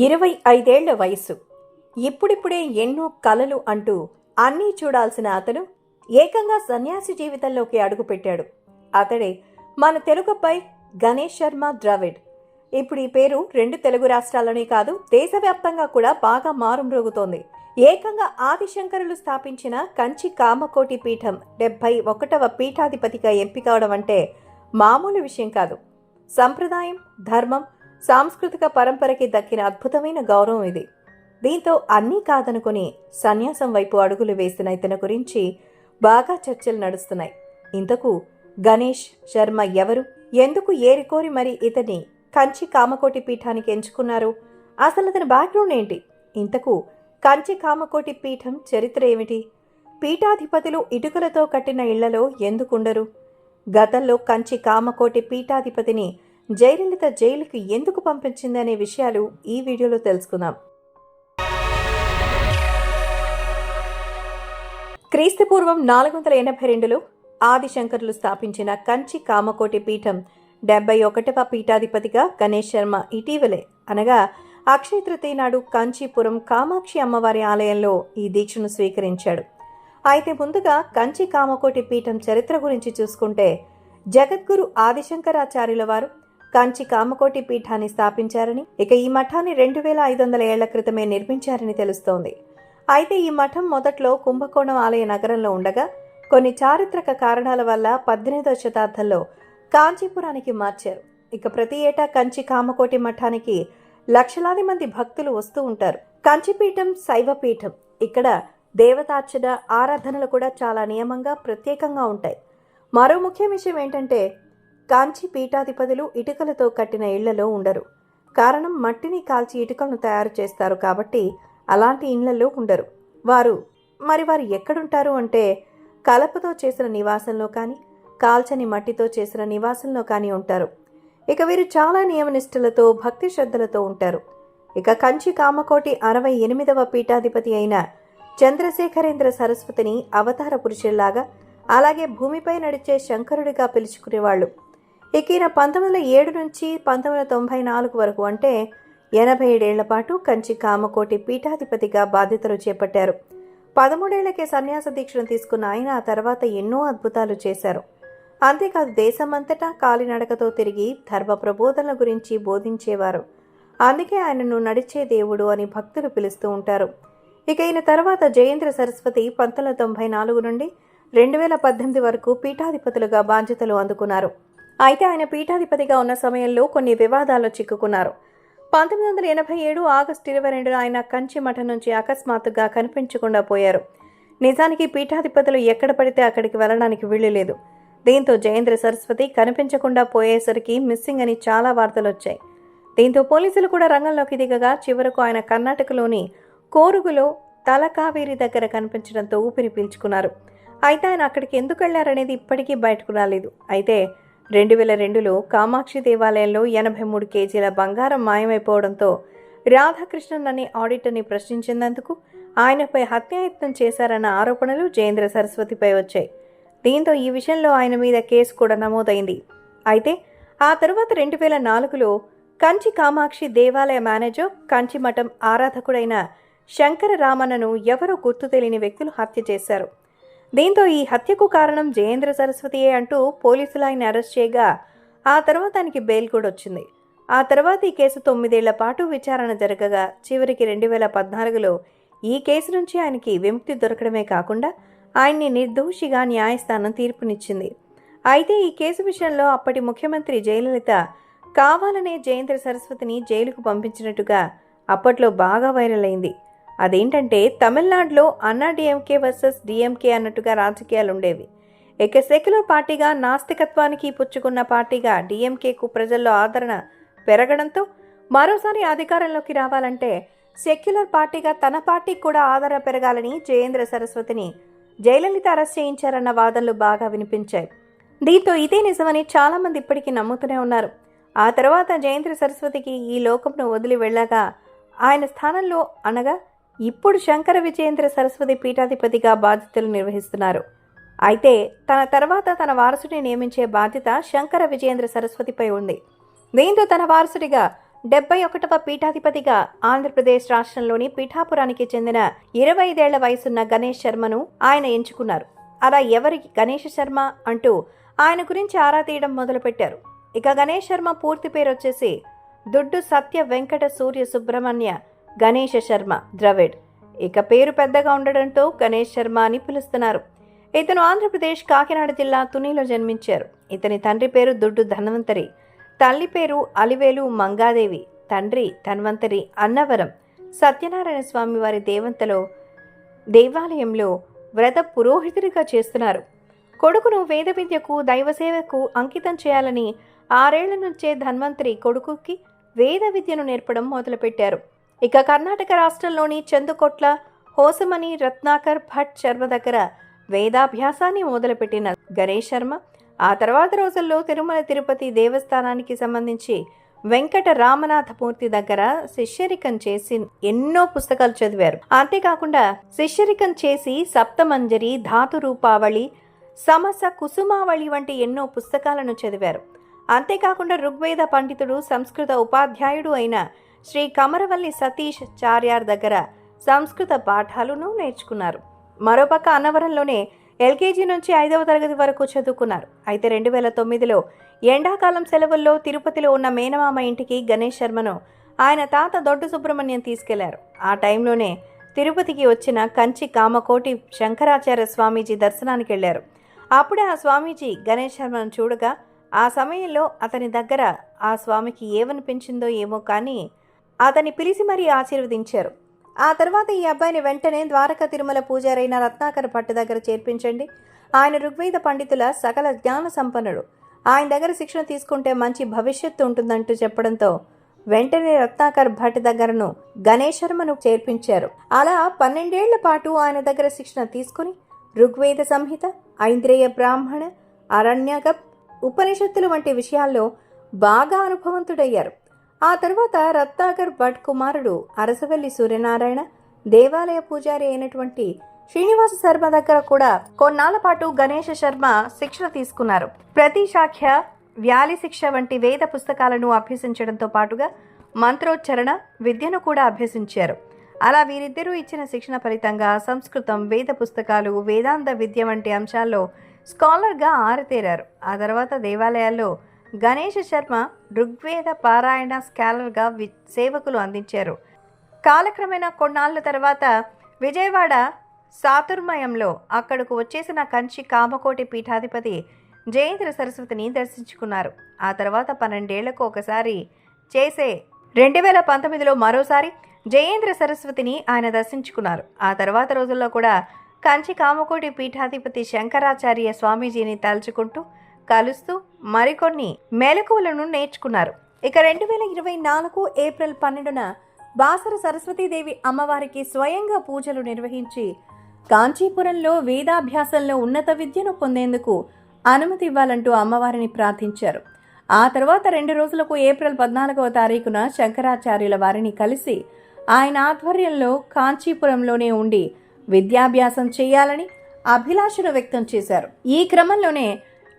ఇరవై ఐదేళ్ళ వయసు ఇప్పుడిప్పుడే ఎన్నో కలలు అంటూ అన్నీ చూడాల్సిన అతను ఏకంగా సన్యాసి జీవితంలోకి అడుగుపెట్టాడు. అతడే మన తెలుగుపై గణేష్ శర్మ ద్రావిడ్. ఇప్పుడు ఈ పేరు రెండు తెలుగు రాష్ట్రాల్లోనే కాదు దేశవ్యాప్తంగా కూడా బాగా మారుమ్రోగుతోంది. ఏకంగా ఆదిశంకరులు స్థాపించిన కంచి కామకోటి పీఠం డెబ్బై ఒకటవ పీఠాధిపతిగా ఎంపికవడం అంటే మామూలు విషయం కాదు. సంప్రదాయం ధర్మం సాంస్కృతిక పరంపరకి దక్కిన అద్భుతమైన గౌరవం ఇది. దీంతో అన్నీ కాదనుకుని సన్యాసం వైపు అడుగులు వేసిన ఇతని గురించి బాగా చర్చలు నడుస్తున్నాయి. ఇంతకు గణేష్ శర్మ ఎవరు? ఎందుకు ఏరికోరి మరి ఇతన్ని కంచి కామకోటి పీఠానికి ఎంచుకున్నారు? అసలు అతని బ్యాక్గ్రౌండ్ ఏంటి? ఇంతకు కంచి కామకోటి పీఠం చరిత్ర ఏమిటి? పీఠాధిపతులు ఇటుకలతో కట్టిన ఇళ్ళలో ఎందుకుండరు? గతంలో కంచి కామకోటి పీఠాధిపతిని జయలలిత జైలుకి ఎందుకు పంపించింది అనే విషయాలు ఈ వీడియోలో తెలుసుకుందాం. క్రీస్తుపూర్వం నాలుగు వందల ఎనభై రెండులో ఆదిశంకరులు స్థాపించిన కంచి కామకోటి పీఠం డెబ్బై ఒకటవ పీఠాధిపతిగా గణేష్ శర్మ ఇటీవలే అనగా అక్షయ తృతీయ నాడు కాంచీపురం కామాక్షి అమ్మవారి ఆలయంలో ఈ దీక్షను స్వీకరించాడు. అయితే ముందుగా కంచి కామకోటి పీఠం చరిత్ర గురించి చూసుకుంటే జగద్గురు ఆదిశంకరాచార్యుల వారు కాంచి కామకోటి పీఠాన్ని స్థాపించారని ఇక ఈ మఠాన్ని రెండు వేల ఐదు వందల ఏళ్ళ క్రితమే నిర్మించారని తెలుస్తోంది. అయితే ఈ మఠం మొదట్లో కుంభకోణం ఆలయ నగరంలో ఉండగా కొన్ని చారిత్రక కారణాల వల్ల పద్దెనిమిదవ శతాబ్దంలో కాంచీపురానికి మార్చారు. ఇక ప్రతి ఏటా కంచి కామకోటి మఠానికి లక్షలాది మంది భక్తులు వస్తూ ఉంటారు. కంచిపీఠం శైవపీఠం. ఇక్కడ దేవతార్చన ఆరాధనలు కూడా చాలా నియమంగా ప్రత్యేకంగా ఉంటాయి. మరో ముఖ్య విషయం ఏంటంటే కాంచి పీఠాధిపతులు ఇటుకలతో కట్టిన ఇళ్ళలో ఉండరు. కారణం మట్టిని కాల్చి ఇటుకలను తయారు చేస్తారు కాబట్టి అలాంటి ఇళ్ళలో ఉండరు. వారు మరి వారు ఎక్కడుంటారు అంటే కలపతో చేసిన నివాసంలో కానీ కాల్చని మట్టితో చేసిన నివాసంలో కానీ ఉంటారు. ఇక వీరు చాలా నియమనిష్టలతో భక్తి శ్రద్ధలతో ఉంటారు. ఇక కంచి కామకోటి అరవై ఎనిమిదవ పీఠాధిపతి అయిన చంద్రశేఖరేంద్ర సరస్వతిని అవతార పురుషుల్లాగా అలాగే భూమిపై నడిచే శంకరుడిగా పిలుచుకునేవాళ్ళు. ఇక ఈయన పంతొమ్మిది వందల ఏడు నుంచి పంతొమ్మిది వందల తొంభై నాలుగు వరకు అంటే ఎనభై ఏడేళ్ళ పాటు కంచి కామకోటి పీఠాధిపతిగా బాధ్యతలు చేపట్టారు. పదమూడేళ్ళకే సన్యాస దీక్షను తీసుకున్న ఆయన ఆ తర్వాత ఎన్నో అద్భుతాలు చేశారు. అంతేకాదు దేశమంతటా కాలినడకతో తిరిగి ధర్మ ప్రబోధనల గురించి బోధించేవారు. అందుకే ఆయనను నడిచే దేవుడు అని భక్తులు పిలుస్తూ ఉంటారు. ఇక ఈయన తర్వాత జయేంద్ర సరస్వతి పంతొమ్మిది వందల తొంభై నాలుగు నుండి రెండు వేల పద్దెనిమిది వరకు పీఠాధిపతులుగా బాధ్యతలు అందుకున్నారు. అయితే ఆయన పీఠాధిపతిగా ఉన్న సమయంలో కొన్ని వివాదాల్లో చిక్కుకున్నారు. పంతొమ్మిది వందల ఎనభై ఏడు ఆగస్టు ఇరవై రెండున ఆయన కంచి మఠం నుంచి అకస్మాత్తుగా కనిపించకుండా పోయారు. నిజానికి పీఠాధిపతులు ఎక్కడ పడితే అక్కడికి వెళ్ళడానికి వీలు లేదు. దీంతో జయేంద్ర సరస్వతి కనిపించకుండా పోయేసరికి మిస్సింగ్ అని చాలా వార్తలు వచ్చాయి. దీంతో పోలీసులు కూడా రంగంలోకి దిగగా చివరకు ఆయన కర్ణాటకలోని కోరుగులో తలకావేరి దగ్గర కనిపించడంతో ఊపిరి పీల్చుకున్నారు. అయితే ఆయన అక్కడికి ఎందుకు వెళ్ళారనేది ఇప్పటికీ బయటకు రాలేదు. అయితే రెండు వేల రెండులో కామాక్షి దేవాలయంలో ఎనభై మూడు కేజీల బంగారం మాయమైపోవడంతో రాధాకృష్ణన్ అనే ఆడిటర్ని ప్రశ్నించినందుకు ఆయనపై హత్యాయత్నం చేశారన్న ఆరోపణలు జయేంద్ర సరస్వతిపై వచ్చాయి. దీంతో ఈ విషయంలో ఆయన మీద కేసు కూడా నమోదైంది. అయితే ఆ తరువాత రెండు వేల నాలుగులో కంచి కామాక్షి దేవాలయ మేనేజర్ కంచి మఠం ఆరాధకుడైన శంకర రామన్నను ఎవరో గుర్తు తెలియని వ్యక్తులు హత్య చేశారు. దీంతో ఈ హత్యకు కారణం జయేంద్ర సరస్వతియే అంటూ పోలీసులు ఆయన అరెస్ట్ చేయగా ఆ తర్వాత ఆయనకి బెయిల్ కూడా వచ్చింది. ఆ తర్వాత ఈ కేసు తొమ్మిదేళ్ళ పాటు విచారణ జరగగా చివరికి రెండు వేల పద్నాలుగులో ఈ కేసు నుంచి ఆయనకి విముక్తి దొరకడమే కాకుండా ఆయన్ని నిర్దోషిగా న్యాయస్థానం తీర్పునిచ్చింది. అయితే ఈ కేసు విషయంలో అప్పటి ముఖ్యమంత్రి జయలలిత కావాలనే జయేంద్ర సరస్వతిని జైలుకు పంపించినట్టుగా అప్పట్లో బాగా వైరల్ అయింది. అదేంటంటే తమిళనాడులో అన్నా డిఎంకే వర్సెస్ డిఎంకే అన్నట్టుగా రాజకీయాలు ఉండేవి ఇక సెక్యులర్ పార్టీగా నాస్తికత్వానికి పుచ్చుకున్న పార్టీగా డిఎంకేకు ప్రజల్లో ఆదరణ పెరగడంతో మరోసారి అధికారంలోకి రావాలంటే సెక్యులర్ పార్టీగా తన పార్టీకి కూడా ఆదరణ పెరగాలని జయేంద్ర సరస్వతిని జయలలిత అరెస్ట్ చేయించారన్న వాదనలు బాగా వినిపించాయి. దీంతో ఇదే నిజమని చాలామంది ఇప్పటికీ నమ్ముతూనే ఉన్నారు. ఆ తర్వాత జయేంద్ర సరస్వతికి ఈ లోకంను వదిలి వెళ్ళగా ఆయన స్థానంలో అనగా ఇప్పుడు శంకర విజయేంద్ర సరస్వతి పీఠాధిపతిగా బాధ్యతలు నిర్వహిస్తున్నారు. అయితే తన తర్వాత తన వారసుడిని నియమించే బాధ్యత శంకర విజయేంద్ర సరస్వతిపై ఉంది. దీంతో తన వారసుడిగా డెబ్బై ఒకటవ పీఠాధిపతిగా ఆంధ్రప్రదేశ్ రాష్ట్రంలోని పీఠాపురానికి చెందిన ఇరవై ఐదేళ్ళ వయసున్న గణేష్ శర్మను ఆయన ఎంచుకున్నారు. అలా ఎవరికి గణేష్ శర్మ అంటూ ఆయన గురించి ఆరా తీయడం మొదలుపెట్టారు. ఇక గణేష్ శర్మ పూర్తి పేరు వచ్చేసి దుడ్డు సత్య వెంకట సూర్య సుబ్రహ్మణ్య గణేష శర్మ ద్రవిడ్. ఇక పేరు పెద్దగా ఉండడంతో గణేష్ శర్మ అని పిలుస్తున్నారు. ఇతను ఆంధ్రప్రదేశ్ కాకినాడ జిల్లా తునిలో జన్మించారు. ఇతని తండ్రి పేరు దుడ్డు ధన్వంతరి. తల్లి పేరు అలివేలు మంగాదేవి. తండ్రి ధన్వంతరి అన్నవరం. సత్యనారాయణ స్వామి వారి దేవంతలో దేవాలయంలో వ్రత పురోహితుడిగా చేస్తున్నారు. కొడుకును వేద విద్యకు దైవ సేవకు అంకితం చేయాలని ఆరేళ్ళ నుంచే ధన్వంతరి కొడుకుకి వేద విద్యను నేర్పడం మొదలుపెట్టారు. ఇక కర్ణాటక రాష్ట్రంలోని చందుకొట్ల హోసమని రత్నాకర్ భట్ శర్మ దగ్గర వేదాభ్యాసాన్ని మొదలుపెట్టిన గణేష్ శర్మ ఆ తర్వాత రోజుల్లో తిరుమల తిరుపతి దేవస్థానానికి సంబంధించి వెంకట రామనాథమూర్తి దగ్గర శిష్యరికం చేసి ఎన్నో పుస్తకాలు చదివారు. అంతేకాకుండా శిష్యరికం చేసి సప్తమంజరి ధాతు రూపావళి సమస కుసుమావళి వంటి ఎన్నో పుస్తకాలను చదివారు. అంతేకాకుండా ఋగ్వేద పండితుడు సంస్కృత ఉపాధ్యాయుడు అయిన శ్రీ కమరవల్లి సతీష్ చార్యార్ దగ్గర సంస్కృత పాఠాలను నేర్చుకున్నారు. మరోపక్క అన్నవరంలోనే ఎల్కేజీ నుంచి ఐదవ తరగతి వరకు చదువుకున్నారు. అయితే రెండు వేల తొమ్మిదిలో ఎండాకాలం సెలవుల్లో తిరుపతిలో ఉన్న మేనమామ ఇంటికి గణేష్ శర్మను ఆయన తాత దొడ్డు సుబ్రహ్మణ్యం తీసుకెళ్ళారు. ఆ టైంలోనే తిరుపతికి వచ్చిన కంచి కామకోటి శంకరాచార్య స్వామీజీ దర్శనానికి వెళ్ళారు. అప్పుడే ఆ స్వామీజీ గణేష్ శర్మను చూడగా ఆ సమయంలో అతని దగ్గర ఆ స్వామికి ఏమనిపించిందో ఏమో కానీ అతన్ని పిలిచి మరీ ఆశీర్వదించారు. ఆ తర్వాత ఈ అబ్బాయిని వెంటనే ద్వారక తిరుమల పూజారైన రత్నాకర్ భట్ దగ్గర చేర్పించండి. ఆయన ఋగ్వేద పండితుల సకల జ్ఞాన సంపన్నుడు. ఆయన దగ్గర శిక్షణ తీసుకుంటే మంచి భవిష్యత్తు ఉంటుందంటూ చెప్పడంతో వెంటనే రత్నాకర్ భట్ దగ్గరను గణేష్ శర్మను చేర్పించారు. అలా పన్నెండేళ్ళ పాటు ఆయన దగ్గర శిక్షణ తీసుకుని ఋగ్వేద సంహిత ఐంద్రేయ బ్రాహ్మణ అరణ్యగప్ ఉపనిషత్తులు వంటి విషయాల్లో బాగా అనుభవంతుడయ్యారు. ఆ తర్వాత రత్నాకర్ భట్ కుమారుడు అరసవల్లి సూర్యనారాయణ దేవాలయ పూజారి అయినటువంటి శ్రీనివాస శర్మ దగ్గర కూడా కొన్నాళ్ళ పాటు గణేష శర్మ శిక్షణ తీసుకున్నారు. ప్రతి శాఖ్య వ్యాలి శిక్ష వంటి వేద పుస్తకాలను అభ్యసించడంతో పాటుగా మంత్రోచ్చరణ విద్యను కూడా అభ్యసించారు. అలా వీరిద్దరూ ఇచ్చిన శిక్షణ ఫలితంగా సంస్కృతం వేద పుస్తకాలు వేదాంత విద్య వంటి అంశాల్లో స్కాలర్గా ఆరితేరారు. ఆ తర్వాత దేవాలయాల్లో గణేష శర్మ ఋగ్వేద పారాయణ స్కాలర్గా వి సేవకులు అందించారు. కాలక్రమేణా కొన్నాళ్ళ తర్వాత విజయవాడ సాతుర్మయంలో అక్కడకు వచ్చేసిన కంచి కామకోటి పీఠాధిపతి జయేంద్ర సరస్వతిని దర్శించుకున్నారు. ఆ తర్వాత పన్నెండేళ్ళకు ఒకసారి చేసే రెండు వేల పంతొమ్మిదిలో మరోసారి జయేంద్ర సరస్వతిని ఆయన దర్శించుకున్నారు. ఆ తర్వాత రోజుల్లో కూడా కంచి కామకోటి పీఠాధిపతి శంకరాచార్య స్వామీజీని తలుచుకుంటూ కలుస్తూ మరికొన్ని మెలకువలను నేర్చుకున్నారు. ఇక రెండు వేల ఇరవై నాలుగు ఏప్రిల్ పన్నెండున బాసర సరస్వతీదేవి అమ్మవారికి స్వయంగా పూజలు నిర్వహించి కాంచీపురంలో వేదాభ్యాసంలో ఉన్నత విద్యను పొందేందుకు అనుమతి ఇవ్వాలంటూ అమ్మవారిని ప్రార్థించారు. ఆ తర్వాత రెండు రోజులకు ఏప్రిల్ పద్నాలుగవ తారీఖున శంకరాచార్యుల వారిని కలిసి ఆయన ఆధ్వర్యంలో కాంచీపురంలోనే ఉండి విద్యాభ్యాసం చేయాలని అభిలాషను వ్యక్తం చేశారు. ఈ క్రమంలోనే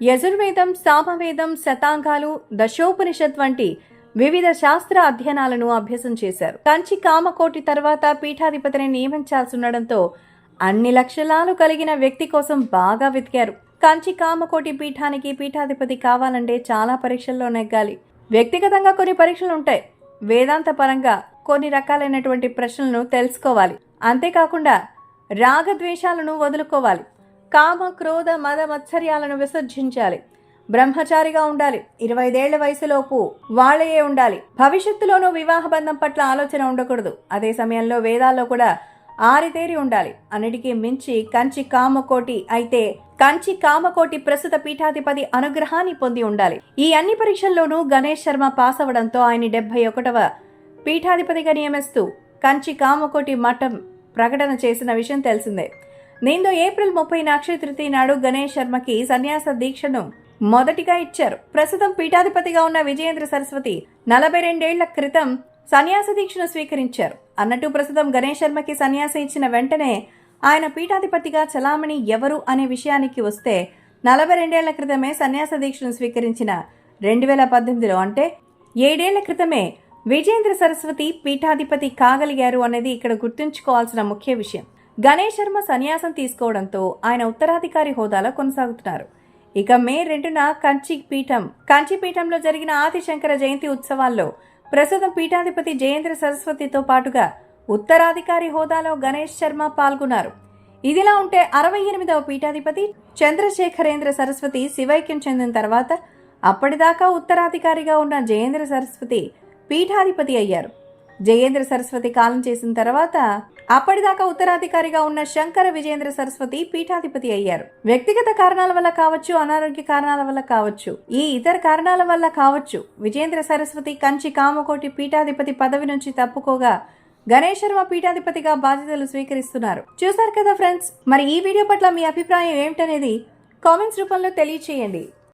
యజుర్వేదం సామవేదం శతాంగాలు దశోపనిషత్ వంటి వివిధ శాస్త్ర అధ్యయనాలను అభ్యసం చేశారు. కంచి కామకోటి తర్వాత పీఠాధిపతిని నియమించాల్సి ఉండడంతో అన్ని లక్షణాలు కలిగిన వ్యక్తి కోసం బాగా వెతికారు. కంచి కామకోటి పీఠానికి పీఠాధిపతి కావాలంటే చాలా పరీక్షల్లో నెగ్గాలి. వ్యక్తిగతంగా కొన్ని పరీక్షలు ఉంటాయి వేదాంత పరంగా కొన్ని రకాలైనటువంటి ప్రశ్నలను తెలుసుకోవాలి. అంతేకాకుండా రాగద్వేషాలను వదులుకోవాలి. కామ క్రోధ మద మత్సర్యాలను విసర్జించాలి. బ్రహ్మచారిగా ఉండాలి. ఇరవైదేళ్ళ వయసులోపు వాళ్ళయే ఉండాలి. భవిష్యత్తులోనూ వివాహ బంధం పట్ల ఆలోచన ఉండకూడదు. అదే సమయంలో వేదాల్లో కూడా ఆరితేరి ఉండాలి. అన్నిటికీ మించి కంచి కామకోటి అయితే కంచి కామకోటి ప్రస్తుత పీఠాధిపతి అనుగ్రహాన్ని పొంది ఉండాలి. ఈ అన్ని పరీక్షల్లోనూ గణేష్ శర్మ పాస్ అవడంతో ఆయన డెబ్బై ఒకటవ పీఠాధిపతిగా నియమిస్తూ కంచి కామకోటి మఠం ప్రకటన చేసిన విషయం తెలిసిందే. దీంతో ఏప్రిల్ ముప్పై అక్షయ తృతీయ నాడు గణేష్ శర్మకి సన్యాస దీక్షను మొదటిగా ఇచ్చారు. ప్రస్తుతం పీఠాధిపతిగా ఉన్న విజయేంద్ర సరస్వతి నలభై రెండేళ్ళ క్రితం సన్యాస దీక్షను స్వీకరించారు. అన్నట్టు ప్రస్తుతం గణేష్ శర్మకి సన్యాసం ఇచ్చిన వెంటనే ఆయన పీఠాధిపతిగా చలామణి ఎవరు అనే విషయానికి వస్తే నలభై రెండేళ్ళ క్రితమే సన్యాస దీక్షను స్వీకరించిన రెండు వేల పద్దెనిమిదిలో అంటే ఏడేళ్ళ క్రితమే విజేంద్ర సరస్వతి పీఠాధిపతి కాగలిగారు అనేది ఇక్కడ గుర్తుంచుకోవాల్సిన ముఖ్య విషయం. గణేష్ శర్మ సన్యాసం తీసుకోవడంతో ఆయన ఉత్తరాధికారి హోదాలో కొనసాగుతున్నారు. ఇక మే రెండున కంచి పీఠం కంచి పీఠంలో జరిగిన ఆదిశంకర జయంతి ఉత్సవాల్లో ప్రస్తుతం పీఠాధిపతి జయేంద్ర సరస్వతితో పాటుగా ఉత్తరాధికారి హోదాలో గణేష్ శర్మ పాల్గొన్నారు. ఇదిలా ఉంటే అరవై ఎనిమిదవ పీఠాధిపతి చంద్రశేఖరేంద్ర సరస్వతి శివైక్యం చెందిన తర్వాత అప్పటిదాకా ఉత్తరాధికారిగా ఉన్న జయేంద్ర సరస్వతి పీఠాధిపతి అయ్యారు. జయేంద్ర సరస్వతి కాలం చేసిన తర్వాత అప్పటిదాకా ఉత్తరాధికారిగా ఉన్న శంకర విజేంద్ర సరస్వతి పీఠాధిపతి అయ్యారు. వ్యక్తిగత కారణాల వల్ల కావచ్చు అనారోగ్య కారణాల వల్ల కావచ్చు ఈ ఇతర కారణాల వల్ల కావచ్చు విజేంద్ర సరస్వతి కంచి కామకోటి పీఠాధిపతి పదవి నుంచి తప్పుకోగా గణేష్ శర్మ పీఠాధిపతిగా బాధ్యతలు స్వీకరిస్తున్నారు. చూసారు కదా ఫ్రెండ్స్ మరి ఈ వీడియో పట్ల మీ అభిప్రాయం ఏమిటనేది కామెంట్స్ రూపంలో తెలియచేయండి.